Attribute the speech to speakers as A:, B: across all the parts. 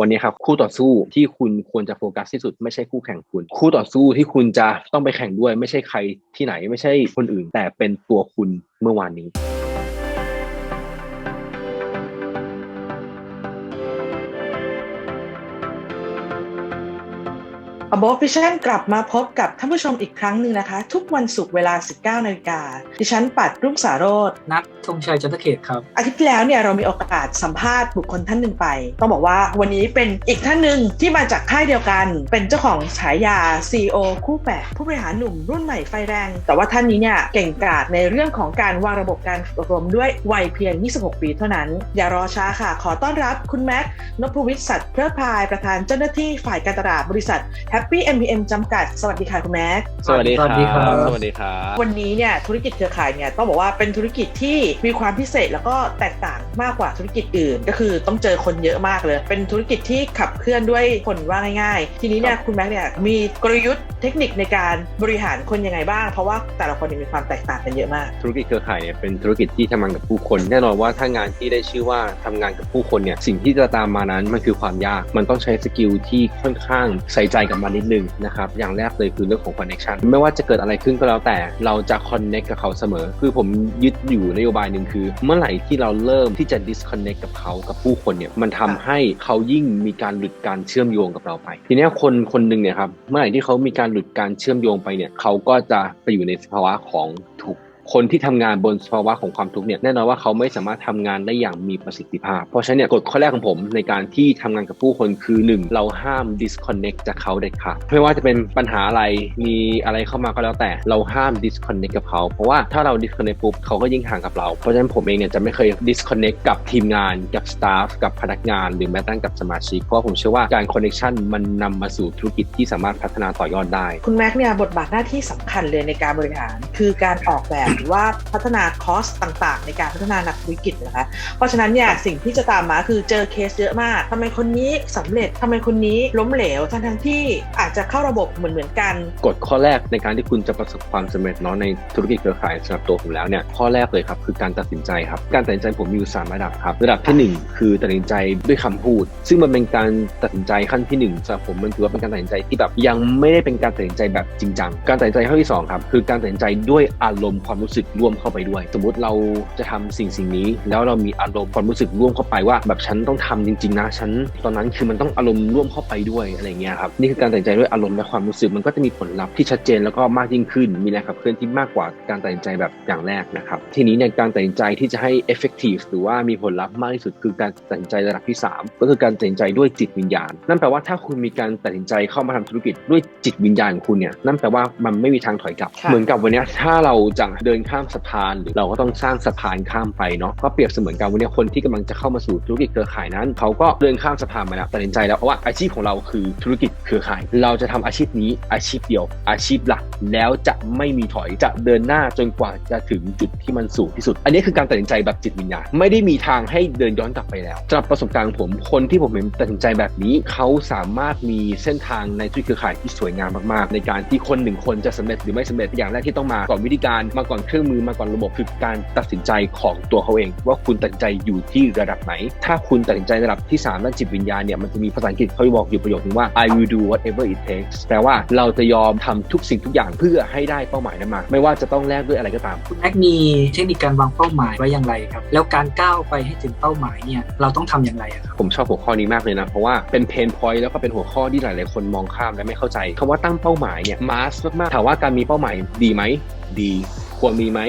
A: วันนี้ครับคู่ต่อสู้ที่คุณควรจะโฟกัสที่สุดไม่ใช่คู่แข่งคุณ คู่ต่อสู้ที่คุณจะต้องไปแข่งด้วย ไม่ใช่ใครที่ไหนไม่ใช่คนอื่น แต่เป็นตัวคุณเมื่อวานนี้
B: Above Vision กลับมาพบกับท่านผู้ชมอีกครั้งหนึ่งนะคะ ทุกวันศุกร์เวลา 19นาฬิกาดิฉันปัดรุ่งสาโรธ
C: นัทธงชัยจันทเขตครับ
B: อาทิตย์ที่แล้วเนี่ยเรามีโอกาสสัมภาษณ์บุคคลท่านหนึ่งไป ต้องบอกว่าวันนี้เป็นอีกท่านหนึ่งที่มาจากค่ายเดียวกัน เป็นเจ้าของฉายา CEO คู่แฝดผู้บริหารหนุ่มรุ่นใหม่ไฟแรง แต่ว่าท่านนี้เนี่ยเก่งกาจในเรื่องของการวางระบบการฝึกอบรมด้วยวัยเพียง 26 ปีเท่านั้น อย่ารอช้าค่ะ ขอต้อนรับคุณแม็กซ์นพวิทย์สัตว์เพลิพายประธานเจ้าหน้าที่ฝ่ายการตลาดบริษัท Happy MPM จำกัด สวัสดีค่ะคุณแม็กซ์
A: สวัสดีค
C: สวัสดีครั
A: รับบสวัสดีครับ
B: วันนี้เนี่ยธุรกิจเครือข่ายเนี่ยต้องบอกว่าเป็นธุรกิจที่มีความพิเศษแล้วก็แตกต่างมากกว่าธุรกิจอื่น ก็คือต้องเจอคนเยอะมากเลย เป็นธุรกิจที่ขับเคลื่อนด้วยคนว่าง่าย ๆ ทีนี้เนี่ยคุณแม็กซ์เนี่ยมีกลยุทธ์เทคนิคในการบริหารคนยังไงบ้าง เพราะว่าแต่ละคนเนี่ยมีความแตกต่างกันเยอะมาก
A: ธุรกิจเครือข่ายเนี่ยเป็นธุรกิจที่ทำงานกับผู้คน แน่นอนว่าถ้างานที่ได้ชื่อว่าทำงานกับผู้คนเนี่ยสิ่งที่จะตามมานั้นมันคือความยาก มันต้องใช้สกิลที่ค่อนข้างใส่ใจกับมันนิดนึงนะครับ อย่างแรกเลยคือเรื่องของ connection ไม่ว่าจะเกิดอะไรขึ้นก็แล้วแต่เราจะ connect กับเขาเสมอ คือผมยึดอยู่นโยบายหนึ่งคือ เมื่อไหร่ที่เราเริ่มที่จะ disconnect กับเขากับผู้คนเนี่ยมันทำให้เขายิ่งมีการหลุดการเชื่อมโยงกับเราไป ทีนี้คนคนหนึ่งเนี่ยครับเมื่อไหร่ที่เขามีการหลุดการเชื่อมโยงไปเนี่ยเขาก็จะไปอยู่ในสภาวะของทุกข์ คนที่ทำงานบนสภาวะของความทุกข์เนี่ยแน่นอนว่าเขาไม่สามารถทำงานได้อย่างมีประสิทธิภาพ เพราะฉะนั้นเนี่ยกฎข้อแรกของผมในการที่ทำงานกับผู้คนคือ 1 เราห้าม disconnect จากเขาเด็ดขาดไม่ว่าจะเป็นปัญหาอะไรมีอะไรเข้ามาก็แล้วแต่เราห้าม disconnect กับเขาเพราะว่าถ้าเรา disconnect ปุ๊บเขาก็ยิ่งห่างกับเรา เพราะฉะนั้นผมเองเนี่ยจะไม่เคย disconnect กับทีมงานกับ staff กับพนักงานหรือแม้แต่กับสมาชิกเพราะผมเชื่อว่าการ connection มันนำมาสู่ธุรกิจที่สามารถพัฒนาต่อยอดได้
B: คุณแม็กซ์เนี่ยบทบาทหน้าที่สำคัญเลยในการบริหาร คือการออกแบบรือว่าพัฒนาคอสต่างๆ ในการพัฒนานักธุรกิจนะคะ เพราะฉะนั้นเนี่ยสิ่งที่จะตามมาคือเจอเคสเยอะมากทำไมคนนี้สำเร็จทำไมคนนี้ล้มเหลวทั้งทั้งที่อาจจะเข้าระบบเหมือนเหมือนๆกัน
A: กฎข้อแรกในการที่คุณจะประสบความสำเร็จเนาะในธุรกิจเครือข่ายสำหรับตัวผมแล้วเนี่ยข้อแรกเลยครับคือการตัดสินใจครับการตัดสินใจผมมีอยู่สามระดับครับระดับที่หนึ่งคือตัดสินใจด้วยคำพูด ซึ่งมันเป็นการตัดสินใจขั้นที่หนึ่งสำหรับผมมันถือว่าเป็นการตัดสินใจที่แบบยังไม่ได้เป็นการตัดสินใจแบบจริงจังการตัดสินใจข้อที่สองครับคือการตัดสินใจด้วยอารมณ์ความรู้สึกร่วมเข้าไปด้วย สมมุติเราจะทำสิ่งสิ่งนี้ แล้วเรามีอารมณ์ความรู้สึกร่วมเข้าไปว่า แบบฉันต้องทำจริง ๆ นะฉันตอนนั้นคือมันต้องอารมณ์ร่วมเข้าไปด้วยอะไรเงี้ยครับนี่คือการตัดสินใจด้วยอารมณ์และความรู้สึกมันก็จะมีผลลัพธ์ที่ชัดเจนแล้วก็มากยิ่งขึ้น มีแรงขับเคลื่อนที่มากกว่าการตัดสินใจแบบอย่างแรกนะครับทีนี้เนี่ยการตัดสินใจที่จะให้ effective หรือว่ามีผลลัพธ์มากที่สุดคือการตัดสินใจระดับที่ 3 ก็คือการตัดสินใจด้วยจิตวิญญาณ นั่นแปลว่าถ้าคุณมีการตัดสินใจเข้ามาทำธุรกิจด้วยจิตวิญญาณของคุณเนี่ยนั่นแปลว่ามันไม่มีทางถอยกลับ
B: ค่ะ
A: เหมือนกับวันเนี้ยถ้าเราจะเดิินข้ามสะพานหรือเราก็ต้องสร้างสะพานข้ามไปเนาะก็เปรียบเสมือนกันวันนี้คนที่กำลังจะเข้ามาสู่ธุรกิจเครือข่ายนั้นเขาก็เดินข้ามสะพานมาแล้วตัดสินใจแล้วว่าอาชีพของเราคือธุรกิจเครือข่าย เราจะทำอาชีพนี้อาชีพเดียว อาชีพหลักแล้วจะไม่มีถอยจะเดินหน้าจนกว่าจะถึงจุดที่มันสูงที่สุด อันนี้คือการตัดสินใจแบบจิตวิญญาณไม่ได้มีทางให้เดินย้อนกลับไปแล้วสำหรับประสบการณ์ของผมคนที่ผมเห็นตัดสินใจแบบนี้เขาสามารถมีเส้นทางในธุรกิจเครือข่ายที่สวยงามมากๆ ในการที่คนหนึ่งคนจะสำเร็จหรือไม่สำเร็จอย่างแรกที่ต้องมาก่อนวิธีการมาก่อนเครื่องมือมาก่อนระบบคือการตัดสินใจของตัวเขาเอง ว่าคุณตัดสินใจอยู่ที่ระดับไหน ถ้าคุณตัดสินใจระดับที่สามด้านจิตวิญญาณเนี่ยมันจะมีภาษาอังกฤษเขาบอกอยู่ประโยคนึงว่า I will do whatever it takes แปลว่าเราจะยอมทำทุกสิ่งทุกอย่างเพื่อให้ได้เป้าหมายนั้นมา ไม่ว่าจะต้องแลกด้วยอะไรก็ตาม
C: คุณแม็กมีเทคนิคการวางเป้าหมายไว้อย่างไรครับแล้วการก้าวไปให้ถึงเป้าหมายเนี่ยเราต้องทำอย่างไรอะครับ
A: ผมชอบหัวข้อนี้มากเลยนะเพราะว่าเป็นเพนพอยต์แล้วก็เป็นหัวข้อที่หลาย ๆ คนมองข้ามและไม่เข้าใจคำว่าตั้งเป้าหมายเนี่ยมาสมากๆถามว่าการมีเป้าหมายดีไหมดี ควรมีไหม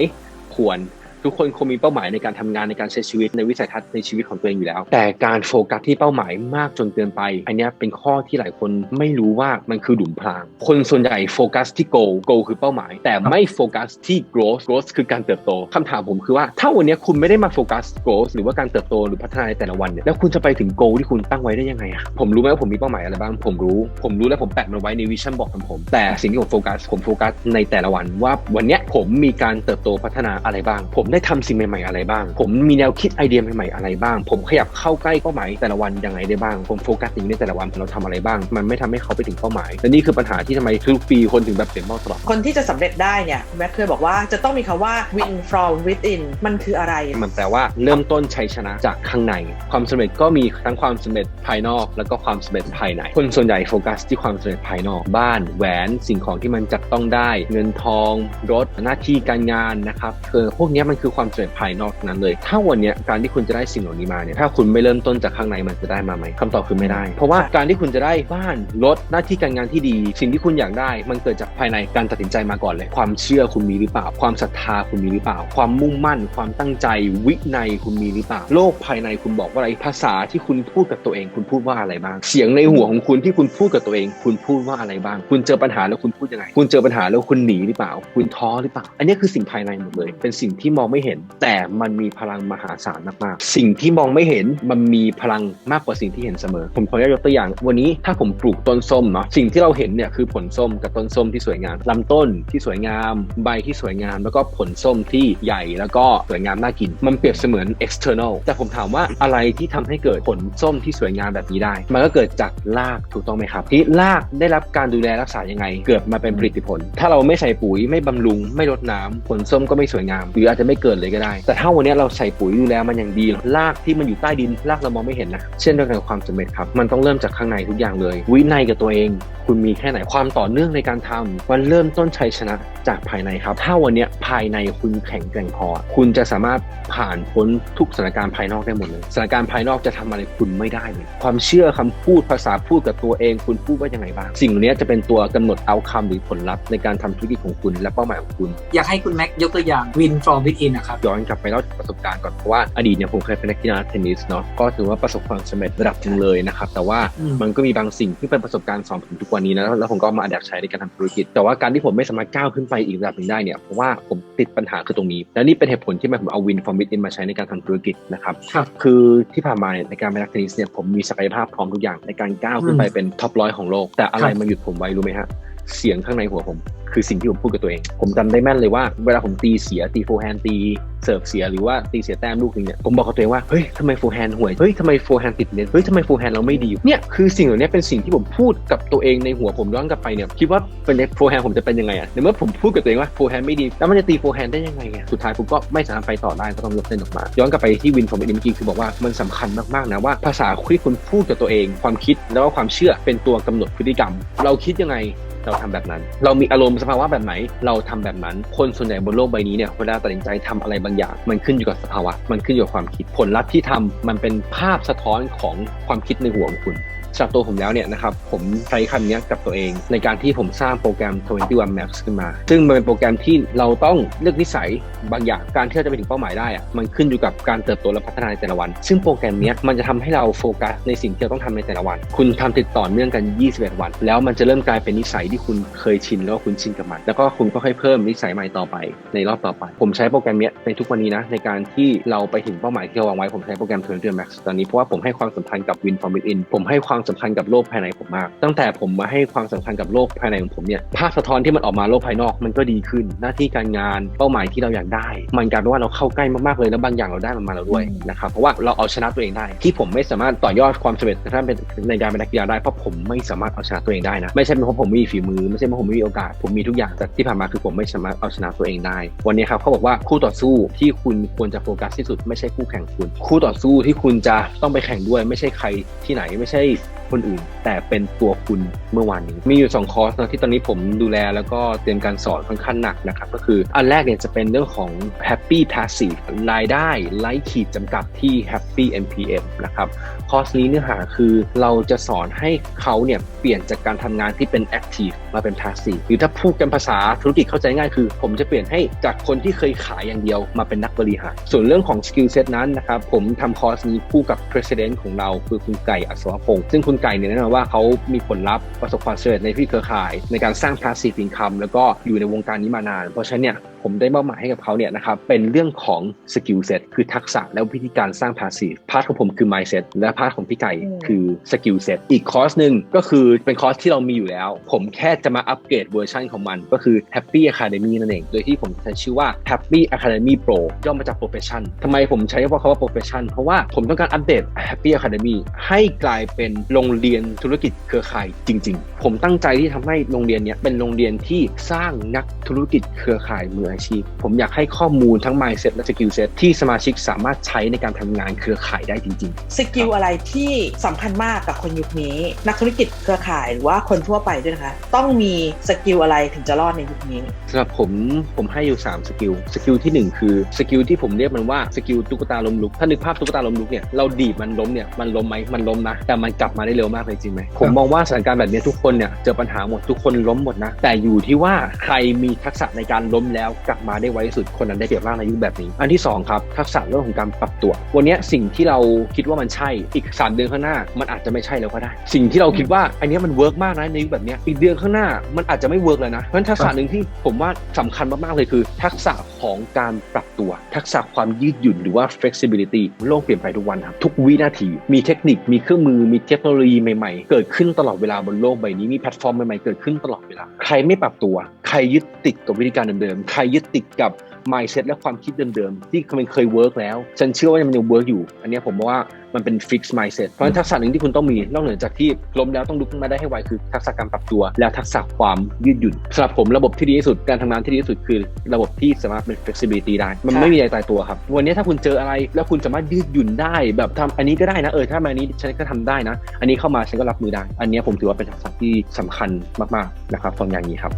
A: ควร ทุกคนคงมีเป้าหมายในการทำงานในการใช้ชีวิตในวิสัยทัศน์ในชีวิตของตัวเองอยู่แล้ว แต่การโฟกัสที่เป้าหมายมากจนเกินไป อันนี้เป็นข้อที่หลายคนไม่รู้ว่ามันคือหลุมพราง คนส่วนใหญ่โฟกัสที่ goal goal คือเป้าหมาย แต่ไม่โฟกัสที่ growth growth คือการเติบโตคำถามผมคือว่าถ้าวันนี้คุณไม่ได้มาโฟกัส growth หรือว่าการเติบโตหรือพัฒนาในแต่ละวันเนี่ยแล้วคุณจะไปถึง goal ที่คุณตั้งไว้ได้ยังไงอะผมรู้ไหมว่าผมมีเป้าหมายอะไรบ้างผมรู้ ผมรู้และผมแปะมันไว้ในวิชั่นบอกของผม แต่สิ่งที่ผมโฟกัสผมโฟกัสในแต่ละวันว่าวันนี้ผมมีการเติบโตพัฒนาอะไรบ้างผมได้ทำสิ่งใหม่ๆอะไรบ้าง ผมมีแนวคิดไอเดียใหม่ๆอะไรบ้าง ผมขยับเข้าใกล้เป้าหมายแต่ละวันยังไงได้บ้าง ผมโฟกัสอย่างนี้ในแต่ละวันเราทำอะไรบ้าง มันไม่ทำให้เขาไปถึงเป้าหมาย และนี่คือปัญหาที่ทำไมทุกปีคนถึงแบบเปลี่ยนเป้าตลอด
B: คนที่จะสำเร็จได้เนี่ยคุณแม็กเคยบอกว่าจะต้องมีคำว่า win from within มันคืออะไร
A: มันแปลว่าเริ่มต้นชัยชนะจากข้างใน ความสำเร็จก็มีทั้งความสำเร็จภายนอก แล้วก็ความสำเร็จภายใน คนส่วนใหญ่โฟกัสที่ความสำเร็จภายนอก บ้าน แหวน สิ่งของที่มันจับต้องได้ เงินทอง รถ หน้าที่การงานนะครับคือพวกเนี้ยมันคือความสำเร็จภายนอกทั้งนั้นเลย ถ้าวันเนี้ยการที่คุณจะได้สิ่งเหล่านี้มาเนี่ยถ้าคุณไม่เริ่มต้นจากข้างในมันจะได้มาไหมคำตอบคือไม่ได้ เพราะว่าการที่คุณจะได้บ้านรถหน้าที่การงานที่ดี สิ่งที่คุณอยากได้ มันเกิดจากภายในการตัดสินใจมาก่อนเลย ความเชื่อคุณมีหรือเปล่า ความศรัทธาคุณมีหรือเปล่า ความมุ่งมั่น ความตั้งใจ วินัยคุณมีหรือเปล่า โลกภายในคุณบอกว่าอะไรภาษาที่คุณพูดกับตัวเอง คุณพูดว่าอะไรบ้าง เสียงในหัวของคุณที่คุณพูดกับตัวเอง คุณพูดว่าอะไรบ้าง คุณเจอปัญหาแล้วคุณพูดยังไง คุณเจอปัญหาแล้วคุณหนีหรือเปล่า คุณท้อหรือเปล่า อันนี้คือสิ่งภายในหมดเลย เป็นสิ่งที่มองไม่เห็น แต่มันมีพลังมหาศาลมากๆ สิ่งที่มองไม่เห็นมันมีพลังมากกว่าสิ่งที่เห็นเสมอ ผมขออนุญาตยกตัวอย่าง วันนี้ถ้าผมปลูกต้นส้มเนาะสิ่งที่เราเห็นเนี่ยคือผลส้มกับต้นส้มที่สวยงามลำต้นที่สวยงาม ใบที่สวยงาม แล้วก็ผลส้มที่ใหญ่แล้วก็สวยงามน่ากิน มันเปรียบเสมือน external แต่ผมถามว่าอะไรที่ทำให้เกิดผลส้มที่สวยงามแบบนี้ได้ มันก็เกิดจากรากถูกต้องไหมครับที่รากได้รับการดูแลรักษายังไง เกิดมาเป็นผลิตผล ถ้าเราไม่ใส่ปุ๋ยไม่บำรุงไม่รดน้ำผลส้มก็ไม่สวยงาม หรืออาจจะไม่เกิดเลยก็ได้ แต่ถ้าวันนี้เราใส่ปุ๋ยดูแลมันอย่างดีรากที่มันอยู่ใต้ดินรากเรามองไม่เห็นนะเช่นเดียวกันกับความสำเร็จครับมันต้องเริ่มจากข้างในทุกอย่างเลย วินัยกับตัวเอง คุณมีแค่ไหนความต่อเนื่องในการทำมันเริ่มต้นชัยชนะ จากภายในครับ ถ้าวันเนี้ยภายในคุณแข็งแกร่งพอ คุณจะสามารถผ่านพ้นทุกสถานการณ์ภายนอกได้หมดเลยสถานการณ์ภายนอกจะทำอะไรคุณไม่ได้เลยความเชื่อคำพูดภาษาพูดกับตัวเอง คุณพูดว่ายังไงบ้าง สิ่งเหล่านี้จะเป็นตัวกำหนดเอาคำหรือผลลัพธ์ในการทำธุรกิจของคุณและเป้าหมายของคุณ
C: อยากให้คุณแม็กยกตัวอย่าง win from within นะครับ
A: ย้อนกลับไปเล่าประสบการณ์ก่อนเพราะว่าอดีตเนี่ยผมเคยเป็นนักกีฬาเทนนิสเนาะก็ถือว่าประสบความสำเร็จระดับหนึ่งเลยนะครับแต่ว่า
C: อืม
A: มันก็มีบางสิ่งที่เป็นประสบการณ์สอนผมทุกวันนี้นะแล้วผมก็เอามาอัดแอปใช้ในการทำธุรกิจ แต่ว่าการที่ผมไม่สามารถก้าวขึ้นไปอีกระดับหนึ่งได้เนี่ยเพราะว่าผมติดปัญหาคือตรงนี้ และนี่เป็นเหตุผลที่ผมเอา win from within มาใช้ในการทำธุรกิจนะครับ
C: ครับ
A: คือที่ผ่านมาเนี่ยในการเป็นนักเทนนิสเนี่ยผมมีศักยภาพพร้อมทุกอย่างในการก้าวขึ้นไปเป็นท็อปร้อยของโลก แต่อะไร
C: ครับ
A: มาหยุดผมไว้รู้ไหมฮะ เสียงข้างในหัวผม คือสิ่งที่ผมพูดกับตัวเอง ผมจำได้แม่นเลยว่า เวลาผมตีเสียตีโฟแฮนตีเสิร์ฟเสียหรือว่าตีเสียแต้มลูกนึงเนี่ยผมบอกกับตัวเองว่าเฮ้ยทำไมโฟแฮนห่วยเฮ้ยทำไมโฟแฮนติดเน็ตเฮ้ยทำไมโฟแฮนเราไม่ดีเนี่ยคือสิ่งเหล่านี้เป็นสิ่งที่ผมพูดกับตัวเองในหัวผมย้อนกลับไปเนี่ยคิดว่าเป็นโฟแฮนผมจะเป็นยังไงอะในเมื่อผมพูดกับตัวเองว่าโฟแฮนไม่ดีแล้วมันจะตีโฟแฮนได้ยังไงอะสุดท้ายผมก็ไม่สามารถไปต่อได้ก็ต้องยกเส้นออกมา ย้อนกลับไปที่วินของเอ็นเมื่อกี้คือบอกว่ามันสำคัญมากๆนะว่าภาษาที่คุณพูดกับตัวเอง ความคิดแล้วก็ความเชื่อเป็นตัวกำหนดพฤติกรรม เราคิดยังไง เราทำแบบนั้น เรามีอารมณ์สภาวะแบบไหน เราทำแบบนั้น คนส่วนใหญ่บนโลกใบนี้เนี่ยเวลาตัดสินใจทำอะไรบางอย่าง มันขึ้นอยู่กับสภาวะ มันขึ้นอยู่กับความคิดผลลัพธ์ที่ทำมันเป็นภาพสะท้อนของความคิดในหัวของคุณ สำหรับตัวผมแล้วเนี่ยนะครับผมใช้คำนี้กับตัวเอง ในการที่ผมสร้างโปรแกรม 21 Maps ขึ้นมา ซึ่งมันเป็นโปรแกรมที่เราต้องเลือกนิสัยบางอย่างการที่เราจะไปถึงเป้าหมายได้อะมันขึ้นอยู่กับการเติบโตและพัฒนาในแต่ละวัน ซึ่งโปรแกรมเนี้ยมันจะทำให้เราโฟกัสในสิ่งที่เราต้องทำในแต่ละวัน คุณทำติดต่อเนื่องกัน 21 วัน แล้วมันจะเริ่มกลายเป็นนิสัยที่คุณเคยชินแล้วก็คุณชินกับมัน แล้วก็คุณก็ค่อยเพิ่มนิสัยใหม่ต่อไปในรอบต่อไป ผมใช้โปรแกรมเนี้ยในทุกวันนี้นะในการที่เราไปถึงเป้าหมายที่เราวางไว้ผมใช้โปรแกรม21 Max ตอนนี้เพราะว่าผมให้ความสำคัญกับ Win from Within ผมให้ความสำคัญกับโลกภายในผมมาก ตั้งแต่ผมมาให้ความสำคัญกับโลกภายในของผมเนี่ยภาพสะท้อนที่มันออกมาโลกภายนอกมันก็ดีขึ้น หน้าที่การงานเป้าหมายที่เราอยากได้ มันกลายเป็นว่าเราเข้าใกล้มากๆเลยแล้วบางอย่างเราได้มันมาแล้วด้วยนะครับเพราะว่าเราเอาชนะตัวเองได้ ที่ผมไม่สามารถต่อยอดความสำเร็จในการเป็นในการเป็นนักกีฬาได้เพราะผมไม่สามารถเอาชนะตัวเองได้นะไม่ใช่เป็นเพราะผมไม่มีฝีมือไม่ใช่เพราะผมไม่มีโอกาส ผมมีทุกอย่างแต่ที่ผ่านมาคือผมไม่สามารถเอาชนะตัวเองได้ วันนี้ครับเขาบอกว่าคู่ต่อสู้ที่คุณควรจะโฟกัสที่สุดไม่ใช่คู่แข่งคุณ คู่ต่อสู้ที่คุณจะต้องไปแข่งด้วยไม่ใช่ใครที่ไหนไม่ใช่ คนอื่น แต่เป็นตัว คุณเมื่อวานนี้ มีอยู่ 2 คอร์สนะที่ตอนนี้ผมดูแลแล้วก็เตรียมการสอนค่อนข้างหนักนะครับ ก็คืออันแรกเนี่ยจะเป็นเรื่องของ Happy Passive รายได้ไร้ขีดจำกัดที่ Happy NPM นะครับคอร์สนี้เนื้อหาคือเราจะสอนให้เขาเนี่ยเปลี่ยนจากการทำงานที่เป็น active มาเป็น passive หรือถ้าพูดกันภาษาธุรกิจเข้าใจง่ายคือ ผมจะเปลี่ยนให้จากคนที่เคยขายอย่างเดียวมาเป็นนักบริหาร ส่วนเรื่องของ skill set นั้นนะครับผมทำคอร์สนี้คู่กับ president ของเราคือคุณไก่อัศวพงศ์ซึ่งคุณไก่เนี่ยแน่นอนว่าเขามีผลลลัพธ์ประสบความสำเร็จในพี่เครือข่าย ในการสร้าง passive income แล้วก็อยู่ในวงการนี้มานาน เพราะฉะนั้นเนี่ย ผมได้มอบหมายให้กับเขาเนี่ยนะครับเป็นเรื่องของสกิลเซ็ตคือทักษะและวิธีการสร้างพาสซีฟพาร์ทของผมคือ mindset และพาร์ทของพี่ไก่
B: อืม
A: คือสกิลเซ็ตอีกคอร์สหนึ่งก็คือเป็นคอร์สที่เรามีอยู่แล้ว ผมแค่จะมาอัปเกรดเวอร์ชันของมัน ก็คือ Happy Academy นั่นเอง โดยที่ผมใช้ชื่อว่า Happy Academy Pro ย่อมาจาก profession ทำไมผมใช้คำว่า profession เพราะว่าผมต้องการอัปเดต Happy Academy ให้กลายเป็นโรงเรียนธุรกิจเครือข่ายจริง ๆ ผมตั้งใจที่ทำให้โรงเรียนเนี้ยเป็นโรงเรียนที่สร้างนักธุรกิจเครือข่ายมืออาชีพ ผมอยากให้ข้อมูลทั้ง mindset และ skill set ที่สมาชิกสามารถใช้ในการทำงานเครือข่ายได้จริงๆ
B: สกิลอะไรที่สำคัญมากกับคนยุคนี้ นักธุรกิจเครือข่ายหรือว่าคนทั่วไปด้วยนะคะ ต้องมีสกิลอะไรถึงจะรอดในยุคนี้
A: สำหรับผมผมให้อยู่ 3 สกิล สกิลทีหนึ่1 คือสกิลที่ผมเรียกมันว่าสกิลตุ๊กตาล้มลุก ถ้านึกภาพตุ๊กตาล้มลุกเนี่ยเราดีบมันล้มเนี่ยมันล้มไหมมันล้มนะ แต่มันกลับมาได้เร็วมากเลยจริงไหมผมมองว่าสถานการณ์แบบนี้ทุกคนเนี่ยเจอปัญหาหมดทุกคนล้มหมดนะ แต่อยู่ที่ว่าใครมีทักษะในการล้มแล้วกลับมาได้ไวสุดคนนั้นได้เปรียบมากในยุคแบบนี้ อันที่สองครับ ทักษะเรื่องของการปรับตัว วันนี้สิ่งที่เราคิดว่ามันใช่อีก 3 เดือนข้างหน้า มันอาจจะไม่ใช่แล้วก็ได้ สิ่งที่เราคิดว่าอันนี้มันเวิร์กมากนะในยุคแบบนี้อีกเดือนข้างหน้ามันอาจจะไม่เวิร์กเลยนะเพราะฉะนั้นทักษะหนึ่งที่ผมว่าสำคัญมากๆเลยคือ ทักษะของการปรับตัว ทักษะความยืดหยุ่นหรือว่า flexibility โลกเปลี่ยนไปทุกวันครับทุกวินาที มีเทคนิคมีเครื่องมือมีเทคโนโลยีใหม่ๆ เกิดขึ้นตลอดเวลาบนโลกใบนี้มีแพลตฟอร์มใหม่ๆเกิดขึ้นตลอดเวลา ใครไม่ปรับตัว ใครยึดติดกับวิธีการเดิมๆใครยึดติดกับ mindset และความคิดเดิมๆ ที่มันเคยเวิร์กแล้ว ฉันเชื่อว่ามันยังเวิร์กอยู่ อันเนี้ยผมว่ามันเป็น fix mindset เพราะฉะนั้นทักษะหนึ่งที่คุณต้องมี นอกเหนือจากที่ล้มแล้วต้องลุกขึ้นมาได้ให้ไวคือทักษะการปรับตัว และทักษะความยืดหยุ่นสำหรับผมระบบที่ดีที่สุดการทำงานที่ดีที่สุดคือ ระบบที่สามารถเป็น flexibility ได้ มัน
B: ค่ะ
A: ไม่มีอะไรตายตัวครับ วันนี้ถ้าคุณเจออะไรแล้วคุณสามารถยืดหยุ่นได้แบบทำอันนี้ก็ได้นะเออถ้ามาอันนี้ฉันก็ทำได้นะ อันนี้เข้ามาฉันก็รับมือได้ อันเนี้ยผมถือว่าเป็นทักษะที่สำคัญมากๆนะครับฟังอย่างนี้ครับ